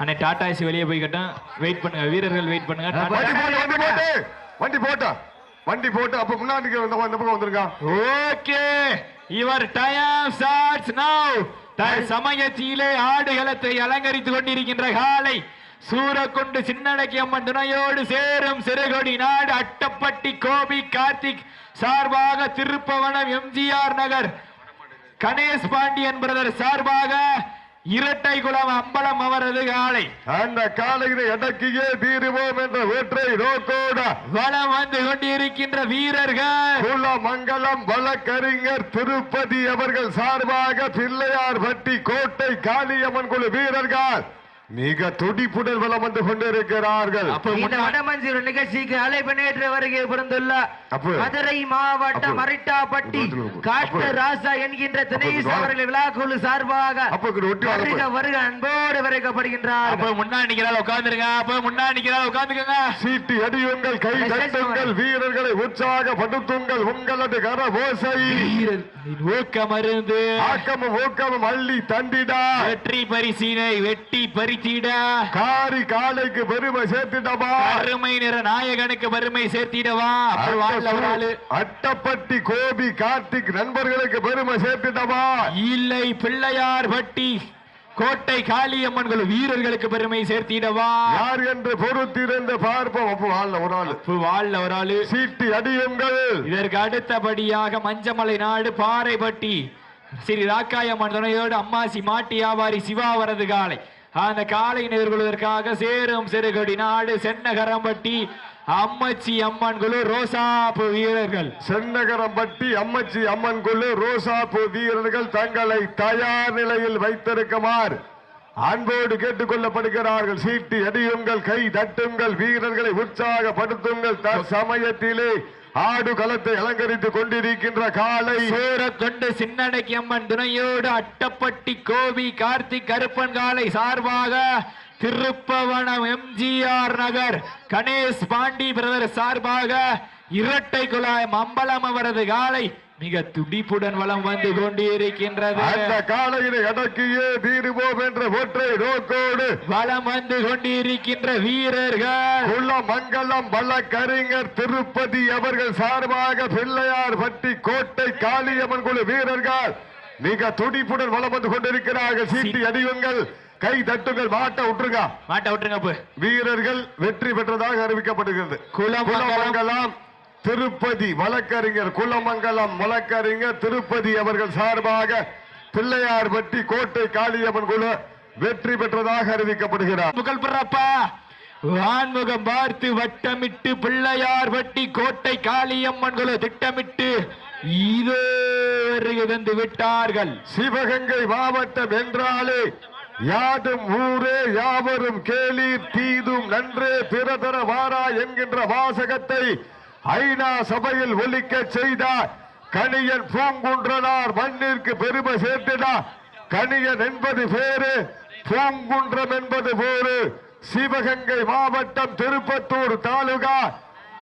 அண்ணே டாடா ஏசி வெளியே போய்க்கட்டும் வெயிட் பண்ணுங்க வீரர்கள் வெயிட் பண்ணுங்க. வண்டி போட்டு வண்டி போட்டு வண்டி போட்டா. வண்டி போட்டு அப்ப முன்னாடி இந்த பக்கம் வந்திருக்கான் ஓகே. யுவர் டைம் ஸ்டார்ட்ஸ் நவ சமயத்திலே ஆடுகளத்தை அலங்கரித்துக் கொண்டிருக்கின்ற காலை சூரக்குண்டு சின்னடக்கி அம்மன் துணையோடு சேரும் சிறுகொடி நாடு அட்டப்பட்டி கோபி கார்த்திக் சார்பாக திருப்பவனம் எம்ஜிஆர் நகர். கணேஷ் பாண்டியன் பிரதர் சார்பாக இரட்டை குளம் அம்பலம் அவரது காலை. அந்த காலையில எடக்கியே தீருவோம் என்ற வேற்றை நோக்கோட. வளம் வந்து கொண்டிருக்கின்ற வீரர்கள். குலமங்கலம் வழக்கறிஞர் திருப்பதி அவர்கள் சார்பாக பிள்ளையார் பட்டி கோட்டை காளியம்மன் குழு வீரர்கள். மிக துடிப்புடன் வலம் வந்து கொண்டிருக்கிறார்கள் அப்ப இந்த முன்னா- வடமஞ்சூர் நிகழ்ச்சிக்கு அழைப்பினேற்ற வருகை புரிந்துள்ள அப்போ. மதுரை மாவட்டம். மரிட்டாப்பட்டி. காட்டு ராசா என்கின்ற தினேஷ். அவர்கள் சார்பாக இங்கிட்டு ஒட்டி வாங்க வருக. வருக அன்போடு வரைக்கப்படுகின்றார் அப்ப முன்னாடி நிக்கிறாள் உட்கார்ந்துருங்க அப்ப முன்னாடி நிக்கிறாள் உட்கார்ந்துக்கங்க சீட்டி அடியுங்கள் கை தட்டுங்கள் வீரர்களை உற்சாகப்படுத்துங்கள் உங்களது கரபோசை வீரர் ஊக்கம் அருந்து ஆக்கமும் ஊக்கமும் அள்ளி தண்டிடா வெற்றி பரிசினை வெட்டி பறித்திட காரி காலைக்கு பெருமை சேர்த்துடமா அருமை நிற நாயகனுக்கு பெருமை சேர்த்திடவா? அட்டப்பட்டி கோபி கார்த்திக் நண்பர்களுக்கு பெருமை சேர்த்துடமா இல்லை பிள்ளையார் பட்டி. கோட்டை காளியம்மன் குழு வீரர்களுக்கு பெருமை சேர்த்திடவா? யார் என்று பொறுத்திருந்து பார்ப்போம். அப்போ வாழ்ல ஒரு ஆள். அப்ப வாழ்ல ஒரு ஆளு. சீட்டி அடியுங்கள். இதற்கு அடுத்தபடியாக மஞ்சமலை நாடு பாறைப்பட்டி ஸ்ரீ ராக்காயம்மன் துணையோடு அம்மாசி மாட்டி வியாபாரி சிவா வரது காலை. அந்த காலை எதிர்கொள்வதற்காக சேரும் சிறுகொடி நாடு சென்னகரம்பட்டி அம்மச்சி அம்மன் குழு ரோசாப்பு வீரர்கள். சென்னகரம்பட்டி அம்மச்சி அம்மன் குழு ரோசாப்பு வீரர்கள் தங்களை தயார் நிலையில் வைத்திருக்குமாறு அன்போடு கேட்டுக் கொள்ளப்படுகிறார்கள் சீட்டு எடியுங்கள் கை தட்டுங்கள் வீரர்களை உற்சாகப்படுத்துங்கள் சமயத்திலே. ஆடு களத்தை அலங்கரித்துக் கொண்டிருக்கின்ற காலை சூரக்கொண்டு சின்னடைக்கு அம்மன் துணையோடு அட்டப்பட்டி கோபி கார்த்திக் கருப்பன் காலை சார்பாக திருப்பவனம் எம்ஜிஆர் நகர். கணேஷ் பாண்டி பிரதர் சார்பாக இரட்டை குழாய் அம்பலம் அவரது காலை மிக துடிப்புடன் வலம் வந்து கொண்டிருக்கின்றது. அந்த காலையினை அடக்கியே தீருவோம் என்ற ஒற்றை நோக்கோடு வலம் வந்து கொண்டிருக்கின்ற வீரர்கள். குள்ளமங்கலம் வழக்கறிஞர் திருப்பதி அவர்கள் சார்பாக பிள்ளையார் பட்டி கோட்டை காளியம்மன் குழு வீரர்கள் மிக துடிப்புடன் வலம் வந்து கொண்டிருக்கிறார்கள். சீட்டி அடியுங்கள் கை தட்டுங்கள். மாட்ட விட்டுருங்க மாட்ட விட்டுருங்க வீரர்கள் வெற்றி பெற்றதாக அறிவிக்கப்படுகிறது. குலமங்கலம். குலமங்கலம் திருப்பதி வழக்கறிஞர் குலமங்கலம் வழக்கறிஞர் திருப்பதி அவர்கள் சார்பாக பிள்ளையார் பட்டி கோட்டை காளியம்மன் குழு வெற்றி பெற்றதாக அறிவிக்கப்படுகிறார். புகழ் பெறப்பா? வான்முகம் பார்த்து வட்டமிட்டு பிள்ளையார் வட்டி கோட்டை காளியம்மன் குழு திட்டமிட்டு இதோ விட்டார்கள். சிவகங்கை மாவட்டம் என்றாலே யாதும் ஊரே யாவரும் கேளீர் தீதும் நன்றே பிறதர வாரா என்கின்ற வாசகத்தை ஐநா சபையில் ஒலிக்க செய்தார் கணியன் பூங்குன்றனார் மண்ணிற்கு பெருமை சேர்த்தினார் கணியன் என்பது பேரு பூங்குன்றம் என்பது பேரு சிவகங்கை மாவட்டம் திருப்பத்தூர் தாலுகா